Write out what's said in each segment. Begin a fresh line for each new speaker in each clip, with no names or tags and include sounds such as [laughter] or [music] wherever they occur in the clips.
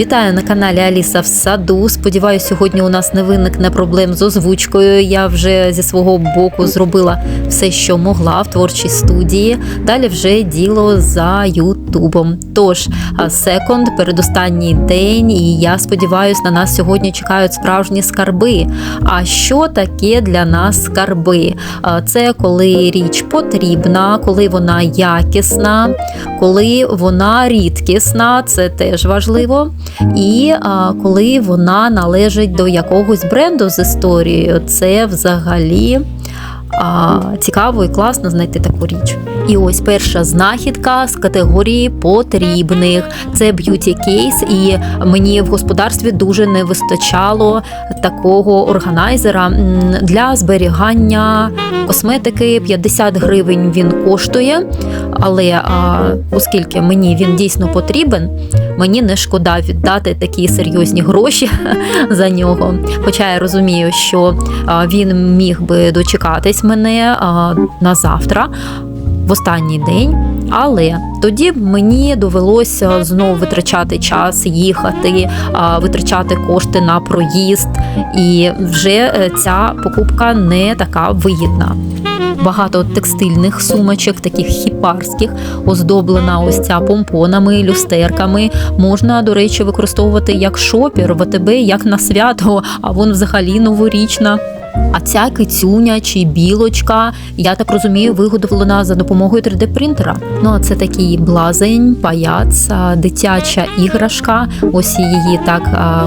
Вітаю на каналі Аліса в саду. Сподіваюся, сьогодні у нас не виникне проблем з озвучкою. Я вже зі свого боку зробила все, що могла в творчій студії. Далі вже діло за Ютубом. Тож, секонд, передостанній день, і я сподіваюся, на нас сьогодні чекають справжні скарби. А що таке для нас скарби? Це коли річ потрібна, коли вона якісна, коли вона рідкісна, це теж важливо. І а, коли вона належить до якогось бренду з історією, це взагалі а, цікаво і класно знайти таку річ. І ось перша знахідка з категорії потрібних. Це б'юті кейс, і мені в господарстві дуже не вистачало такого органайзера для зберігання косметики. 50 гривень він коштує, але а, оскільки мені він дійсно потрібен, мені не шкода віддати такі серйозні гроші [laughs] за нього. Хоча я розумію, що він міг би дочекатись мене а, на завтра, в останній день. Але тоді мені довелося знову витрачати час, їхати, витрачати кошти на проїзд, і вже е, ця покупка не така вигідна. Багато текстильних сумочок, таких хіпарських, оздоблена ось ця помпонами, люстерками. Можна, до речі, використовувати як шопір в АТБ, як на свято, а вон взагалі новорічна. А ця кицюня чи білочка, я так розумію, виготовлена за допомогою 3D-принтера. Ну а це такий блазень, паяц, дитяча іграшка. Ось її так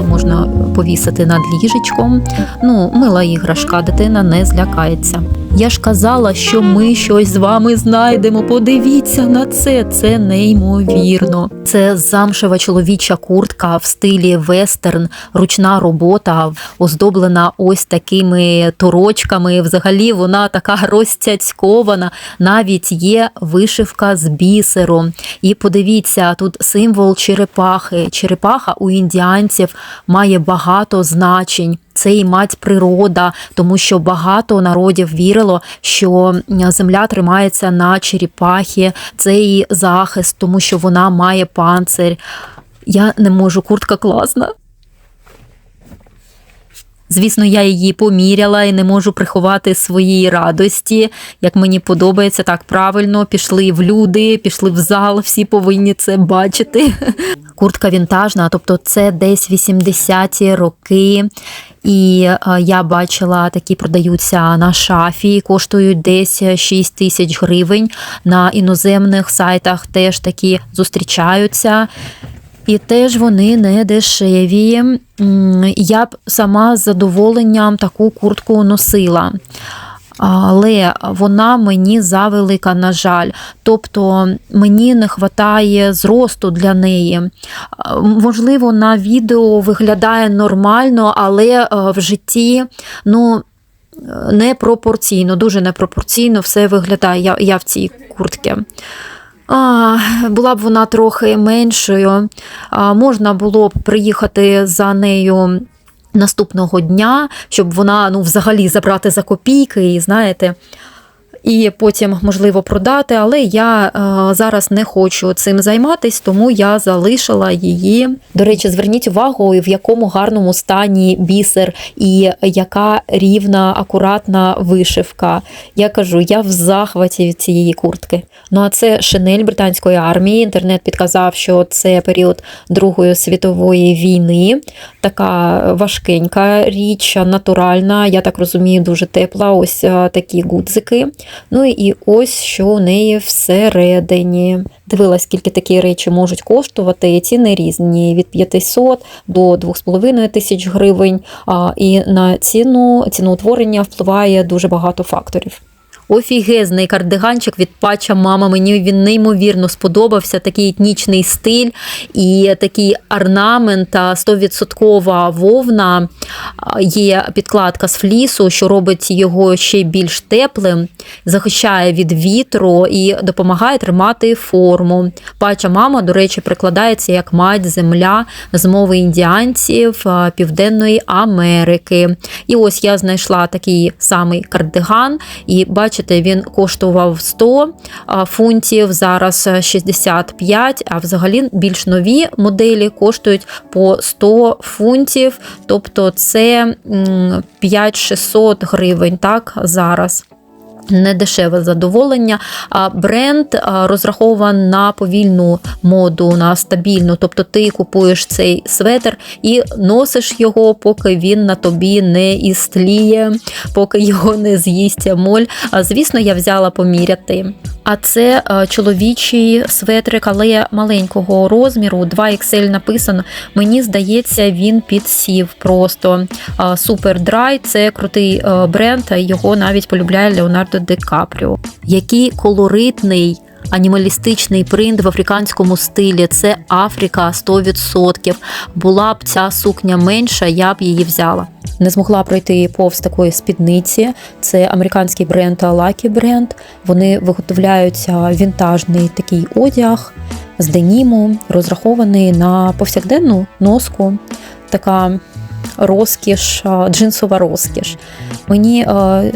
можна повісити над ліжечком. Ну, мила іграшка, дитина не злякається. Я ж казала, що ми щось з вами знайдемо. Подивіться на це, це неймовірно. Це замшева чоловіча куртка в стилі вестерн, ручна робота, оздоблена ось такими торочками. Взагалі вона така [laughs] розцяцькована. Навіть є вишивка з бісером. І подивіться, тут символ черепахи. Черепаха у індіанців має багато значень. Це і мать природа, тому що багато народів вірило, що земля тримається на черепахі, це і захист, тому що вона має панцир. Я не можу, куртка класна. Звісно, я її поміряла і не можу приховати своєї радості. Як мені подобається, так правильно пішли в люди, пішли в зал, всі повинні це бачити. [laughs] Куртка вінтажна, тобто це десь 80-ті роки. І е, я бачила, такі продаються на шафі, коштують десь 6 тисяч гривень. На іноземних сайтах теж такі зустрічаються. І теж вони не дешеві. Я б сама з задоволенням таку куртку носила. Але вона мені завелика, на жаль. Тобто мені не вистачає зросту для неї. Можливо, на відео виглядає нормально, але е, в житті, ну. Непропорційно, дуже непропорційно все виглядає. Я, я в цій куртці. А, була б вона трохи меншою. А, можна було б приїхати за нею наступного дня, щоб вона ну, взагалі забрати за копійки, і знаєте. І потім можливо продати, але я е, зараз не хочу цим займатись, тому я залишила її. До речі, зверніть увагу, в якому гарному стані бісер і яка рівна, акуратна вишивка. Я кажу, я в захваті від цієї куртки. Ну а це шинель британської армії. Інтернет підказав, що це період Другої світової війни. Така важкенька річ, натуральна. Я так розумію, дуже тепла. Ось е, такі гудзики. Ну і ось що у неї всередині. Дивилась, скільки такі речі можуть коштувати. Ціни різні від 500 до 2,5 тисяч гривень. І на ціну ціноутворення впливає дуже багато факторів. Офігезний кардиганчик від пача мама. Мені він неймовірно сподобався. Такий етнічний стиль і такий орнамент, 100% вовна. Є підкладка з флісу, що робить його ще більш теплим, захищає від вітру і допомагає тримати форму. Пача мама, до речі, прикладається як мать земля з мови індіанців Південної Америки. І ось я знайшла такий самий кардиган і бачу. Бачите, він коштував 100 фунтів, зараз 65, а взагалі більш нові моделі коштують по 100 фунтів, тобто це м, 5-600 гривень так, зараз. Недешеве задоволення. А бренд розрахований на повільну моду, на стабільну. Тобто ти купуєш цей светр і носиш його, поки він на тобі не істліє, поки його не з'їсть моль. Звісно, я взяла поміряти. А це чоловічий светрик, але маленького розміру, 2XL написано. Мені здається, він підсів просто. Супер Драй це крутий а, бренд, його навіть полюбляє Леонардо Ді Капріо. Який колоритний. Анімалістичний принт в африканському стилі це Африка 100%. Була б ця сукня менша, я б її взяла. Не змогла пройти повз такої спідниці. Це американський бренд Lucky бренд. Вони виготовляють вінтажний такий одяг з деніму, розрахований на повсякденну носку. Така розкіш, джинсова розкіш. Мені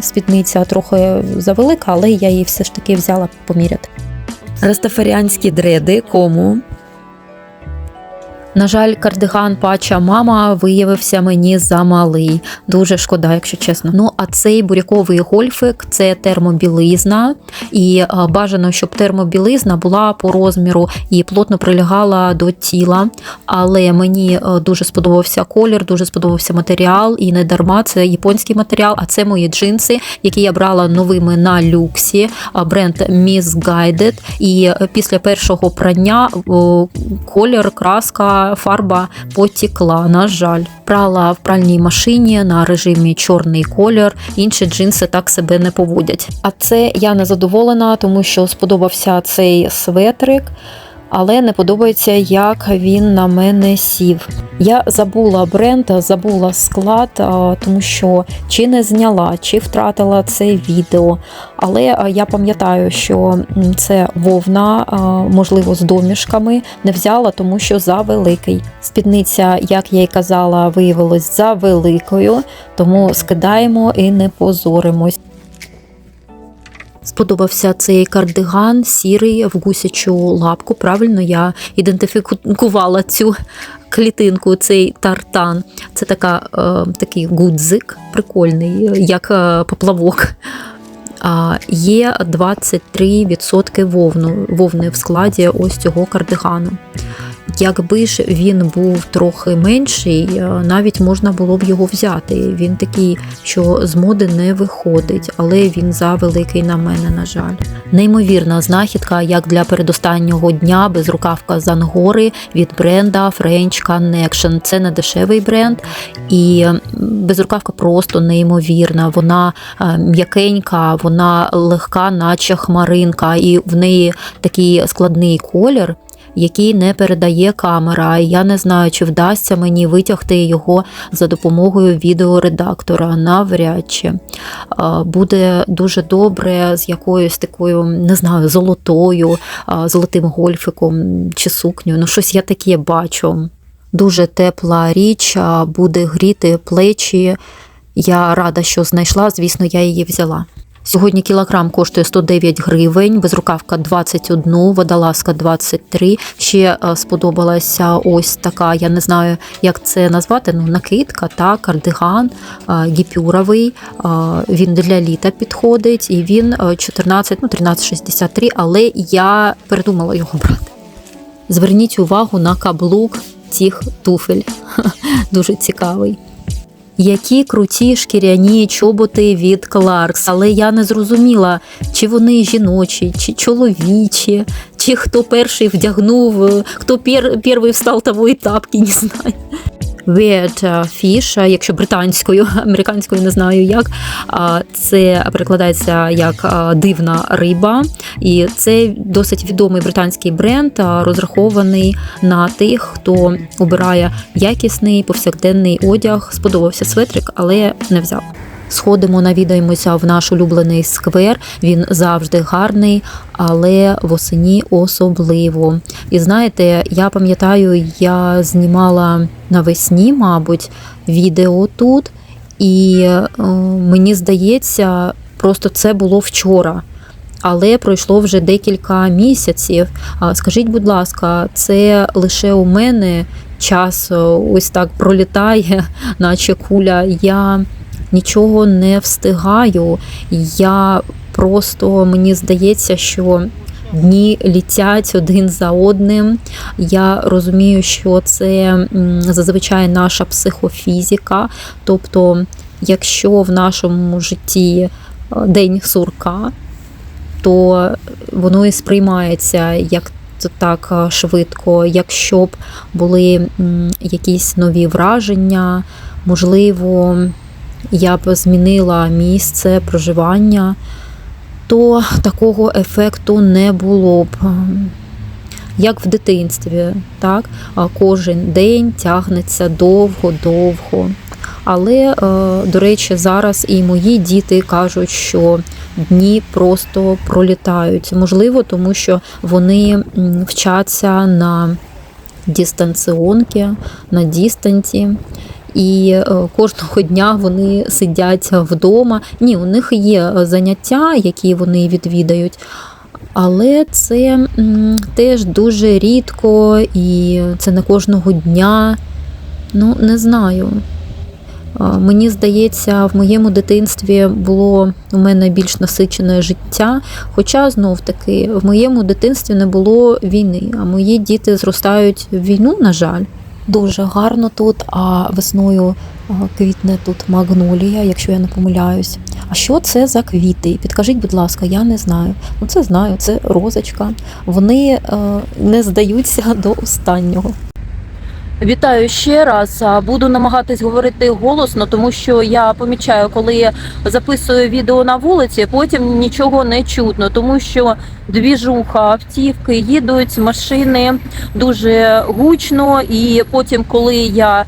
спідниця трохи завелика, але я її все ж таки взяла поміряти. Растафаріанські дреди кому. На жаль, кардиган пача мама виявився мені замалий. Дуже шкода, якщо чесно. Ну, а цей буряковий гольфик це термобілизна, і бажано, щоб термобілизна була по розміру і плотно прилягала до тіла. Але мені дуже сподобався колір, дуже сподобався матеріал, і не дарма це японський матеріал. А це мої джинси, які я брала новими на люксі, бренд Misguided. І після першого прання колір, краска фарба потікла. На жаль, прала в пральній машині на режимі чорний колір. Інші джинси так себе не поводять. А це я не задоволена, тому що сподобався цей светрик але не подобається, як він на мене сів. Я забула бренд, забула склад, тому що чи не зняла, чи втратила це відео. Але я пам'ятаю, що це вовна, можливо, з домішками не взяла, тому що за великий. Спідниця, як я й казала, виявилась за великою, тому скидаємо і не позоримось. Сподобався цей кардиган сірий в гусячу лапку. Правильно я ідентифікувала цю клітинку, цей тартан. Це така, е, такий гудзик, прикольний, як е, поплавок. Є 23% вовну, вовни в складі ось цього кардигану. Якби ж він був трохи менший, е, навіть можна було б його взяти. Він такий, що з моди не виходить, але він завеликий на мене, на жаль. Неймовірна знахідка, як для передостаннього дня, безрукавка з Ангори від бренда French Connection. Це не дешевий бренд, і безрукавка просто неймовірна. Вона е, м'якенька, вона легка, наче хмаринка, і в неї такий складний колір який не передає камера. Я не знаю, чи вдасться мені витягти його за допомогою відеоредактора. Навряд чи буде дуже добре з якоюсь такою, не знаю, золотою, золотим гольфиком чи сукнею. Ну, щось я таке бачу. Дуже тепла річ, буде гріти плечі. Я рада, що знайшла, звісно, я її взяла. Сьогодні кілограм коштує 109 гривень, безрукавка 21, водолазка 23. Ще е, сподобалася ось така, я не знаю, як це назвати. Ну, накидка, та кардиган е, гіпюровий. Е, він для літа підходить, і він 14, ну 13,63, але я передумала його брати. Зверніть увагу на каблук цих туфель. [laughs] Дуже цікавий які круті шкіряні чоботи від Кларкс. Але я не зрозуміла, чи вони жіночі, чи чоловічі, чи хто перший вдягнув, хто пер, перший встав того тапки, не знаю. Weird Fish, якщо британською, [laughs] американською не знаю як. Це перекладається як дивна риба, і це досить відомий британський бренд, розрахований на тих, хто обирає якісний повсякденний одяг. Сподобався светрик, але не взяв. Сходимо, навідаємося в наш улюблений сквер. Він завжди гарний, але восені особливо. І знаєте, я пам'ятаю, я знімала навесні, мабуть, відео тут, і е, мені здається, Просто це було вчора. Але пройшло вже декілька місяців. Скажіть, будь ласка, це лише у мене час е, ось так пролітає, [laughs] наче куля. Я нічого не встигаю. Я просто мені здається, що дні літять один за одним. Я розумію, що це зазвичай наша психофізика. Тобто, якщо в нашому житті е, день сурка, то воно і сприймається як так е, швидко. Якщо б були якісь нові враження, можливо, я б змінила місце проживання, то такого ефекту не було б. Як в дитинстві, так? Кожен день тягнеться довго-довго. Але, е, до речі, зараз і мої діти кажуть, що дні просто пролітають. Можливо, тому що вони вчаться на дистанціонки, на дистанті. І е, кожного дня вони сидять вдома. Ні, у них є заняття, які вони відвідають, але це теж дуже рідко і це не кожного дня. Ну, не знаю. Мені здається, в моєму дитинстві було у мене більш насичене життя. Хоча знов таки в моєму дитинстві не було війни, а мої діти зростають в війну, на жаль. Дуже гарно тут, а весною квітне тут магнолія, якщо я не помиляюсь. А що це за квіти? Підкажіть, будь ласка, я не знаю. Ну це знаю, це розочка. Вони е, не здаються до останнього.
Вітаю ще раз. Буду намагатись говорити голосно, тому що я помічаю, коли записую відео на вулиці, потім нічого не чутно, тому що двіжуха, автівки їдуть, машини дуже гучно. І потім, коли я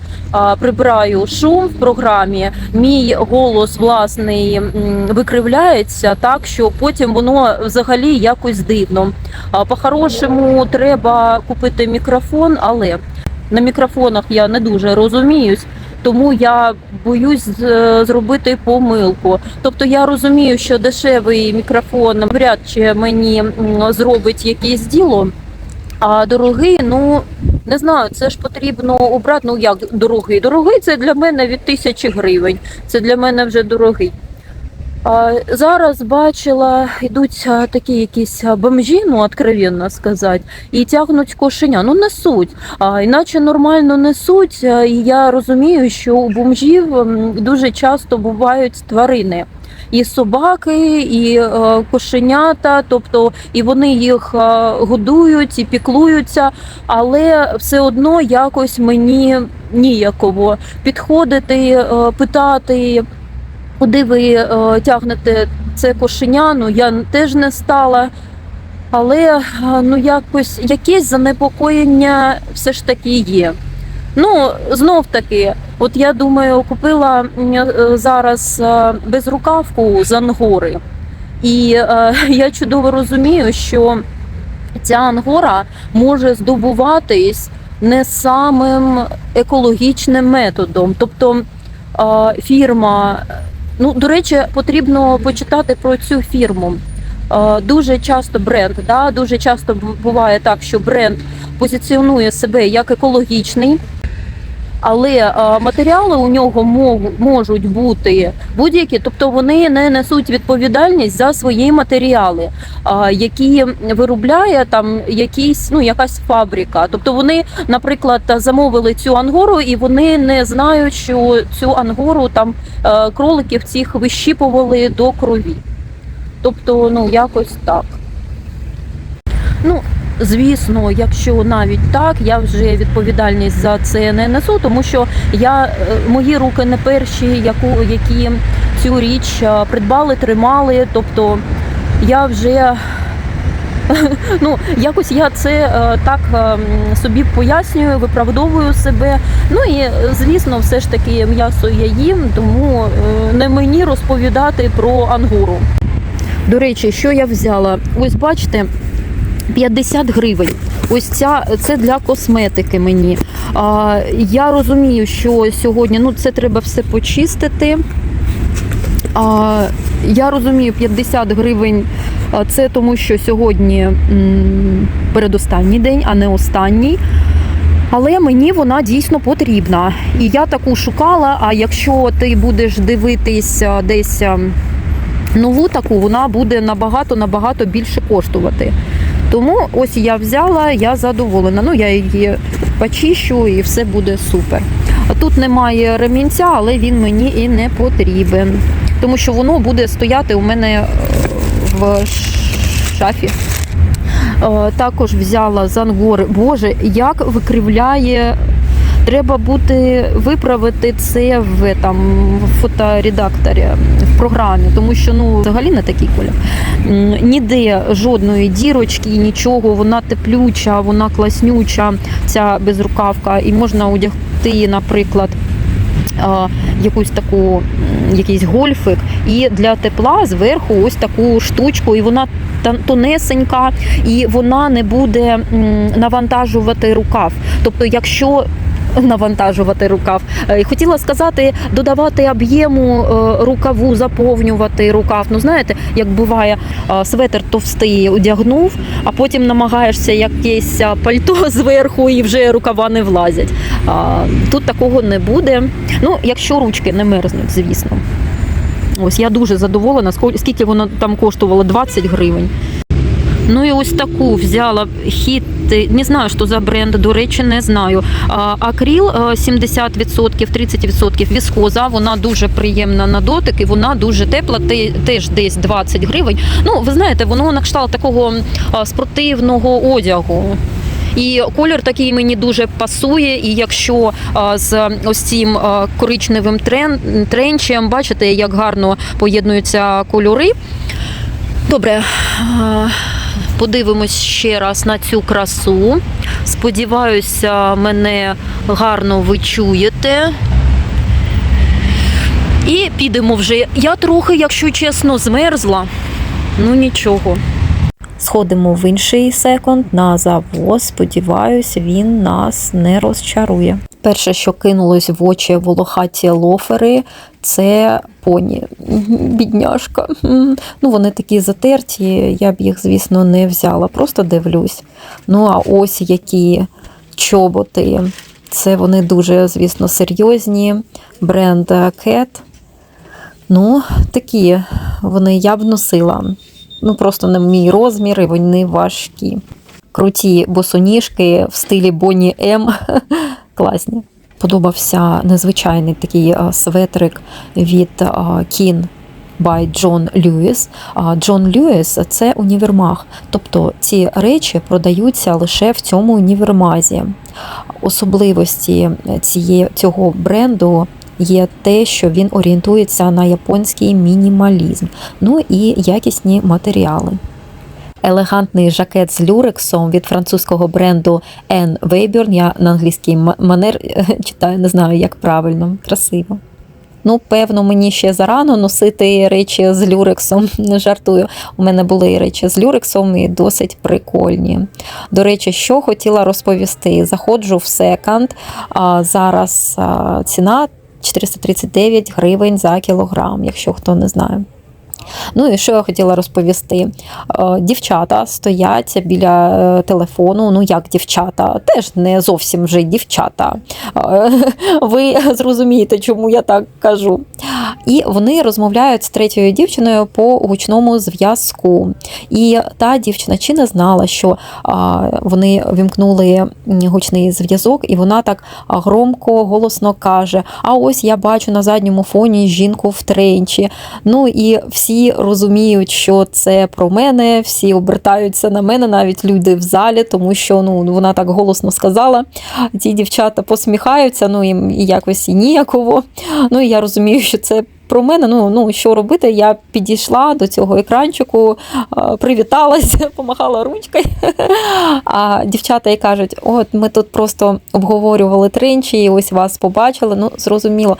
прибираю шум в програмі, мій голос власний викривляється так, що потім воно взагалі якось дивно. По-хорошому треба купити мікрофон, але на мікрофонах я не дуже розуміюсь, тому я боюсь зробити помилку. Тобто я розумію, що дешевий мікрофон вряд чи мені зробить якесь діло. А дорогий, ну не знаю, це ж потрібно обрати. Ну як дорогий? Дорогий це для мене від тисячі гривень. Це для мене вже дорогий. Зараз бачила, йдуть такі якісь бомжі, ну откровенно сказати, і тягнуть кошеня. Ну несуть, а іначе нормально несуть. І я розумію, що у бомжів дуже часто бувають тварини. І собаки, і е, кошенята, тобто і вони їх годують і піклуються, але все одно якось мені ніяково підходити, е, питати, куди ви е, тягнете це кошеня. Ну я теж не стала. Але е, ну якось якесь занепокоєння все ж таки є. Ну, знов таки, от я думаю, купила е, зараз безрукавку з ангори. І е, [laughs] я чудово розумію, що ця ангора може здобуватись не самим екологічним методом. Тобто е, фірма, ну, до речі, потрібно почитати про цю фірму. Е, Дуже часто бренд, да, дуже часто буває так, що бренд позиціонує себе як екологічний, але е, матеріали у нього можуть бути будь-які, тобто вони не несуть відповідальність за свої матеріали, які виробляє там якісь, ну, якась фабрика. Тобто вони, наприклад, замовили цю ангору, і вони не знають, що цю ангору там е, кроликів цих вищіпували до крові. Тобто, ну якось так. Ну, звісно, якщо навіть так, я вже відповідальність за це не несу, тому що я е, мої руки не перші, яку які цю річ е, придбали, тримали. Тобто я вже [laughs] ну якось я це е, так собі пояснюю, виправдовую себе. Ну і звісно, все ж таки м'ясо я їм, тому не мені розповідати про ангуру. До речі, що я взяла? Ось бачите, 50 гривень. Ось ця це для косметики мені. А, я розумію, що сьогодні ну це треба все почистити. А, я розумію, 50 гривень це тому, що сьогодні м, передостанній день, а не останній. Але мені вона дійсно потрібна. І я таку шукала. А якщо ти будеш дивитись десь нову таку, вона буде набагато набагато більше коштувати. Тому ось я взяла, я задоволена. Ну, я її почищу і все буде супер. А Тут немає ремінця, але він мені і не потрібен. Тому що воно буде стояти у мене е, в шафі. Е, Також взяла зангор. Боже, як викривляє. Треба буде виправити це в там фоторедакторі в програмі, тому що ну взагалі не такий колір. Ніде жодної дірочки, нічого, вона теплюча, вона класнюча, ця безрукавка, і можна одягти, наприклад. Якусь таку, якийсь гольфик, і для тепла зверху ось таку штучку, і вона тонесенька, і вона не буде навантажувати рукав. Тобто, якщо навантажувати рукав, Е, хотіла сказати, додавати об'єму е, рукаву, заповнювати рукав. Ну знаєте, як буває, е, светр товстий одягнув, а потім намагаєшся якесь пальто [laughs] зверху і вже рукава не влазять. Тут такого не буде. Ну, якщо ручки не мерзнуть, звісно. Ось я дуже задоволена, скільки воно там коштувало 20 гривень. Ну і ось таку взяла хіт. Не знаю, що за бренд, до речі, не знаю. Акріл е, 70%, 30% віскоза. Вона дуже приємна на дотик і вона дуже тепла, теж десь 20 гривень. Ну, ви знаєте, воно на кшталт такого спортивного одягу. І колір такий мені дуже пасує. І якщо а, з ось цим а, коричневим трен, тренчем, бачите, як гарно поєднуються кольори. Добре, подивимось ще раз на цю красу. Сподіваюся, мене гарно ви чуєте. І підемо вже. Я трохи, якщо чесно, змерзла. Ну нічого.
Сходимо в інший секонд на завоз. Сподіваюсь, він нас не розчарує. Перше, що кинулось в очі волохаті лофери, це поні. Бідняшка. Ну, вони такі затерті, я б їх, звісно, не взяла. Просто дивлюсь. Ну, а ось які чоботи. Це вони дуже, звісно, серйозні. Бренд Cat. Ну, такі вони я б носила. Ну, просто не мій розмір, і вони важкі. Круті босоніжки в стилі Бонні М. [laughs] Класні. Подобався незвичайний такий светрик від Кін by Джон Льюіс. Джон Льюіс це універмаг. Тобто ці речі продаються лише в цьому універмазі. Особливості цієї, цього бренду є те, що він орієнтується на японський мінімалізм, ну і якісні матеріали. Елегантний жакет з люрексом від французького бренду N Wayburn. Я на англійський ма- манер [laughs] читаю, не знаю, як правильно, красиво. Ну, певно, мені ще зарано носити речі з люрексом. [laughs] Не жартую. У мене були речі з люрексом і досить прикольні. До речі, що хотіла розповісти. Заходжу в секонд. а Зараз ціна 439 гривень за кілограм, якщо хто не знає. Ну і що я хотіла розповісти? Е, Дівчата стоять біля е, телефону. Ну як дівчата? Теж не зовсім вже дівчата. Е, [laughs] Ви зрозумієте, чому я так кажу. І вони розмовляють з третьою дівчиною по гучному зв'язку. І та дівчина чи не знала, що вони вімкнули гучний зв'язок, і вона так громко, голосно каже: А ось я бачу на задньому фоні жінку в тренчі. Ну і всі розуміють, що це про мене, всі обертаються на мене, навіть люди в залі, тому що ну вона так голосно сказала. Ті дівчата посміхаються, ну їм якось і ніяково. Ну і я розумію, що це. Про мене, ну ну що робити? Я підійшла до цього екранчику, привіталася, [laughs] помахала ручкою. А дівчата й кажуть: от ми тут просто обговорювали тренчі, і ось вас побачили. Ну, зрозуміло.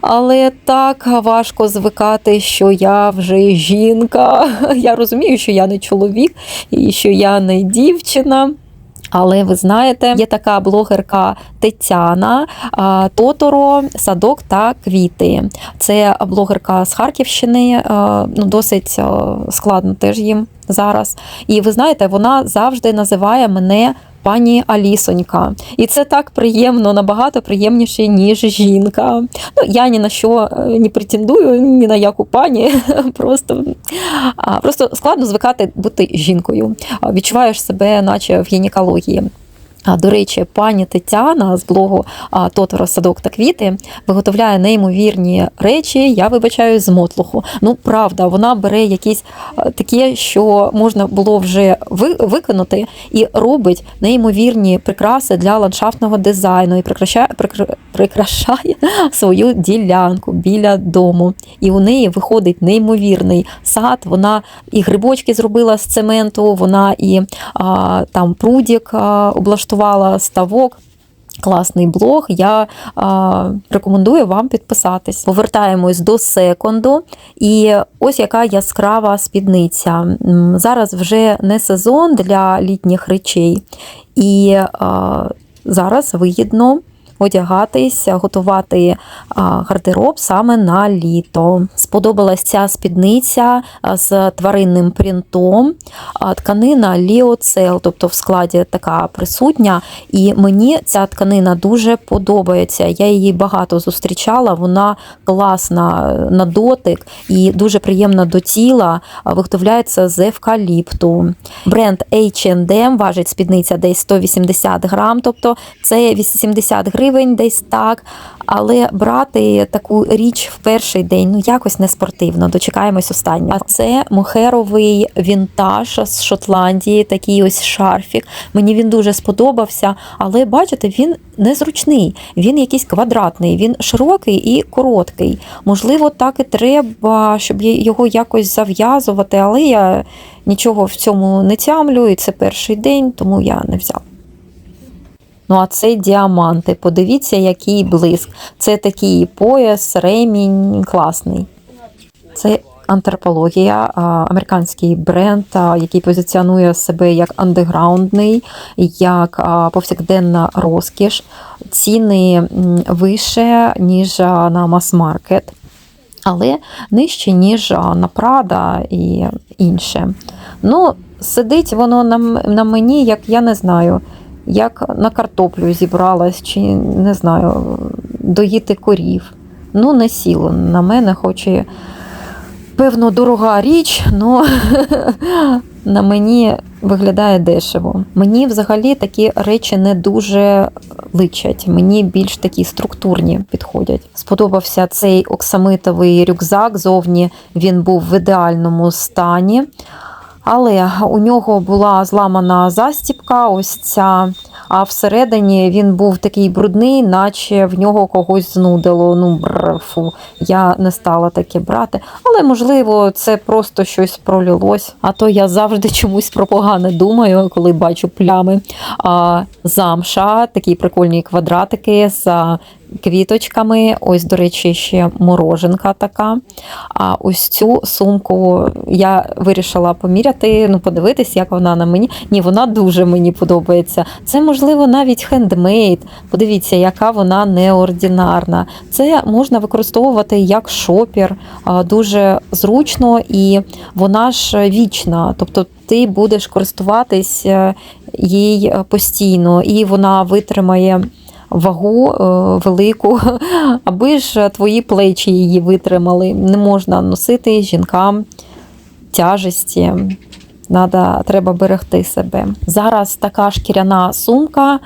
Але так важко звикати, що я вже жінка. [laughs] Я розумію, що я не чоловік і що я не дівчина. Але ви знаєте, є така блогерка Тетяна Тоторо, садок та квіти. Це блогерка з Харківщини. Ну, досить складно теж їм зараз. І ви знаєте, вона завжди називає мене. Пані Алісонька, і це так приємно, набагато приємніше, ніж жінка. Ну, я ні на що е, не претендую, ні на яку пані. [laughs] Просто, просто складно звикати бути жінкою. Відчуваєш себе, наче в гінекології. До речі, пані Тетяна з блогу а, садок та квіти виготовляє неймовірні речі. Я вибачаю з мотлуху. Ну правда, вона бере якісь таке, що можна було вже ви- виконати, і робить неймовірні прикраси для ландшафтного дизайну і прикрашає, прикрашає [laughs] свою ділянку біля дому. І у неї виходить неймовірний сад. Вона і грибочки зробила з цементу, вона і а, там прудік а, облаштувала ставок. Класний блог. Я а, рекомендую вам підписатись. Повертаємось до секонду. І ось яка яскрава спідниця. Зараз вже не сезон для літніх речей, і а, зараз вигідно одягатись, готувати гардероб саме на літо. Сподобалась ця спідниця з тваринним принтом, тканина ліоцел, тобто в складі така присутня. І мені ця тканина дуже подобається. Я її багато зустрічала. Вона класна на дотик і дуже приємна до тіла. Виготовляється з евкаліпту. Бренд H&M важить спідниця десь 180 грам, тобто це 80 гривень, десь так. Але брати таку річ в перший день ну якось не спортивно. Дочекаємось останнього. А це мохеровий вінтаж з Шотландії, такий ось шарфік. Мені він дуже сподобався, але бачите, він незручний. Він якийсь квадратний, він широкий і короткий. Можливо, так і треба, щоб його якось зав'язувати, але я нічого в цьому не тямлю, і це перший день, тому я не взяла. Ну, а це діаманти. Подивіться, який блиск. Це такий пояс, ремінь, класний. Це антропологія, американський бренд, який позиціонує себе як андеграундний, як повсякденна розкіш. Ціни вище, ніж на мас-маркет, але нижче, ніж на Прада і інше. Ну, сидить воно на мені, як я не знаю, як на картоплю зібралась, чи не знаю, доїти корів. Ну, не сіло на мене, хоч і певно дорога річ, але [laughs] на мені виглядає дешево. Мені взагалі такі речі не дуже личать. Мені більш такі структурні підходять. Сподобався цей оксамитовий рюкзак. Зовні він був в ідеальному стані. Але у нього була зламана застіпка, ось ця, а всередині він був такий брудний, наче в нього когось знудило. Ну, бррр, фу, я не стала таке брати. Але, можливо, це просто щось пролилось. А то я завжди чомусь про погане думаю, коли бачу плями. А, замша, такі прикольні квадратики з квіточками. Ось, до речі, ще мороженка така. А ось цю сумку я вирішила поміряти, ну, подивитись, як вона на мені. Ні, вона дуже мені подобається. Це, можливо, навіть хендмейд. Подивіться, яка вона неординарна. Це можна використовувати як шопір, дуже зручно і вона ж вічна. Тобто ти будеш користуватись е, їй постійно, і вона витримає вагу е, велику, [laughs] аби ж твої плечі її витримали. Не можна носити жінкам тяжесті. Треба берегти себе. Зараз така шкіряна сумка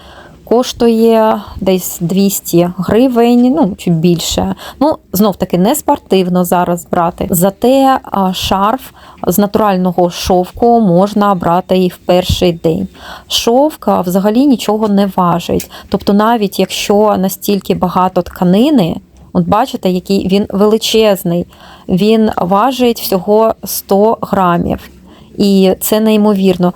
коштує десь 200 гривень, ну чи більше. Ну, знов таки не спортивно зараз брати. Зате шарф з натурального шовку можна брати і в перший день. Шовк взагалі нічого не важить. Тобто, навіть якщо настільки багато тканини. От бачите, який він величезний. Він важить всього 100 грамів. І це неймовірно.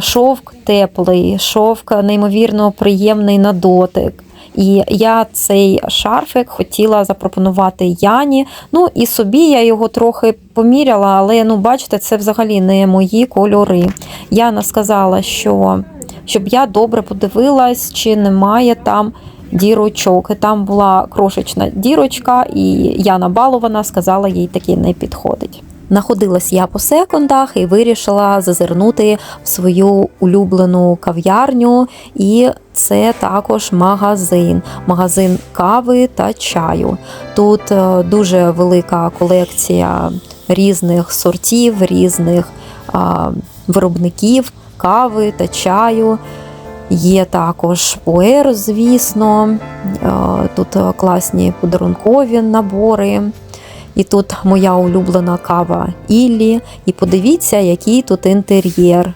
Шовк теплий, шовк неймовірно приємний на дотик. І я цей шарфик хотіла запропонувати Яні. Ну і собі я його трохи поміряла, але ну, бачите, це взагалі не мої кольори. Яна сказала, що щоб я добре подивилась, чи немає там дірочок. І там була крошечна дірочка, і Яна балована сказала, їй таке не підходить. Находилась я по секундах і вирішила зазирнути в свою улюблену кав'ярню, і це також магазин, магазин кави та чаю. Тут е, дуже велика колекція різних сортів, різних а, виробників кави та чаю. Є також пуер, звісно. Е, Тут класні подарункові набори. І тут моя улюблена кава Іллі. І подивіться, який тут інтер'єр.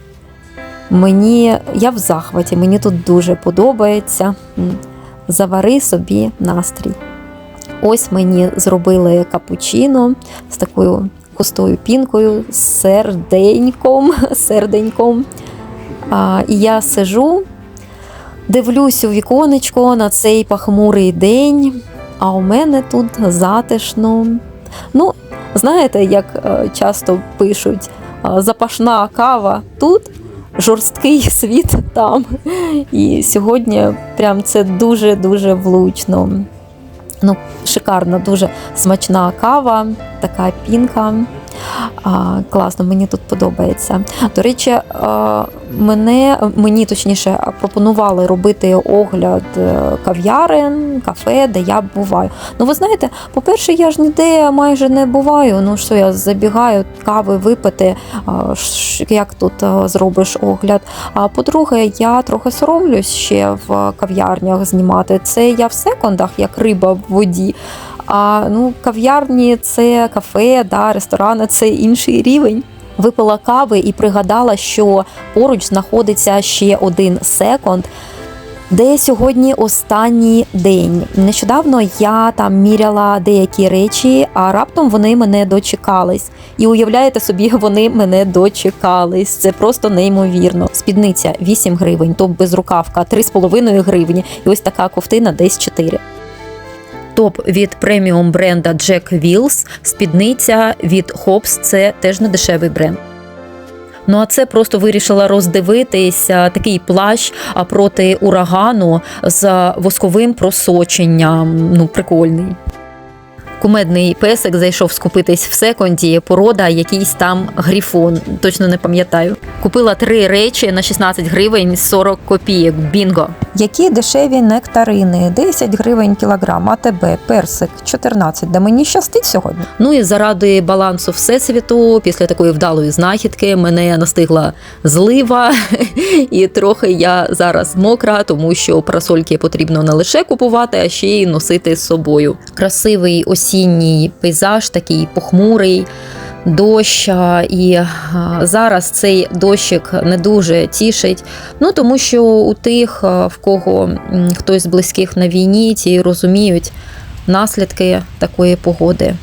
Мені я в захваті, мені тут дуже подобається. Завари собі настрій. Ось мені зробили капучино з такою густою пінкою, серденьком. [laughs] серденьком. А, і я сижу, дивлюсь у віконечко на цей пахмурий день, а у мене тут затишно. Ну, знаєте, як е, часто пишуть, е, запашна кава тут, жорсткий [laughs] світ там. І сьогодні прям це дуже-дуже влучно. Ну, шикарна, дуже смачна кава, така пінка. Класно, мені тут подобається. До речі, мене, мені точніше пропонували робити огляд е, кав'ярин, кафе, де я буваю. Ну, ви знаєте, по-перше, я ж ніде майже не буваю. Ну що я забігаю кави випити, як тут зробиш огляд. А по-друге, я трохи соромлюсь ще в кав'ярнях знімати. Це я в секундах, як риба в воді. А ну, кав'ярні це кафе, да, ресторани це інший рівень. Випила кави і пригадала, що поруч знаходиться ще один секонд, де сьогодні останній день. Нещодавно я там міряла деякі речі, а раптом вони мене дочекались. І уявляєте собі, [laughs] вони мене дочекались. Це просто неймовірно. Спідниця 8 гривень, топ безрукавка 3,5 гривні, і ось така ковтина десь 4. Топ від преміум бренда Jack Wheels, спідниця від Hobbs – це теж не дешевий бренд. Ну а це просто вирішила роздивитися такий плащ проти урагану з восковим просоченням. Ну, прикольний. Кумедний песик зайшов скупитись в секонді, порода якийсь там грифон, точно не пам'ятаю. Купила три речі на 16 гривень 40 копійок. Бінго!
Які дешеві нектарини? 10 гривень кілограм, АТБ, персик 14. Да мені щастить сьогодні.
Ну і заради балансу всесвіту, після такої вдалої знахідки, мене настигла злива, [laughs] і трохи я зараз мокра, тому що парасольки потрібно не лише купувати, а ще й носити з собою. Красивий осінній пейзаж, такий похмурий. Дощ, і зараз цей дощик не дуже тішить. Ну тому що у тих, в кого хтось з близьких на війні, ті розуміють наслідки такої погоди.